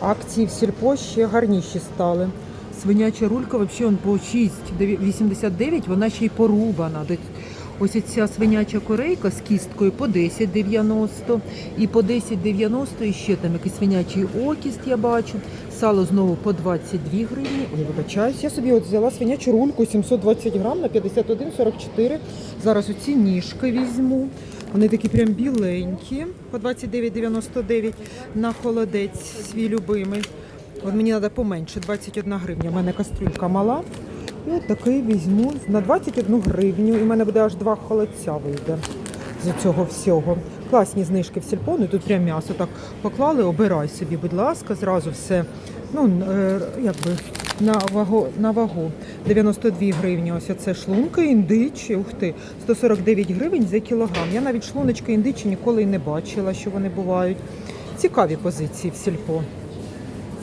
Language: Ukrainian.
Акції в сільпо ще гарніші стали. Свиняча рулька взагалі он по 6,89, вона ще й порубана. Ось ця свиняча корейка з кісткою по 10,90 і по 10,90 і ще там якийсь свинячий окіст я бачу. Сало знову по 22 гривні. Ой, вибачаюсь, я собі от взяла свинячу рульку 720 грам на 51,44. Зараз оці ніжки візьму. Вони такі прям біленькі, по 29,99 на холодець свій любимий. От мені треба поменше, 21 гривня. У мене кастрюлька мала. І от такий візьму на 21 гривню. І в мене буде аж два холодця вийде з цього всього. Класні знижки в сільпону. Тут прям м'ясо так поклали, обирай собі, будь ласка, зразу все. Ну, е, якби на вагу, на вагу 92 гривні. Ось це шлунки індичі. Ух ти, 149 гривень за кілограм. Я навіть шлуночки індичі ніколи й не бачила, що вони бувають. Цікаві позиції в сільпо.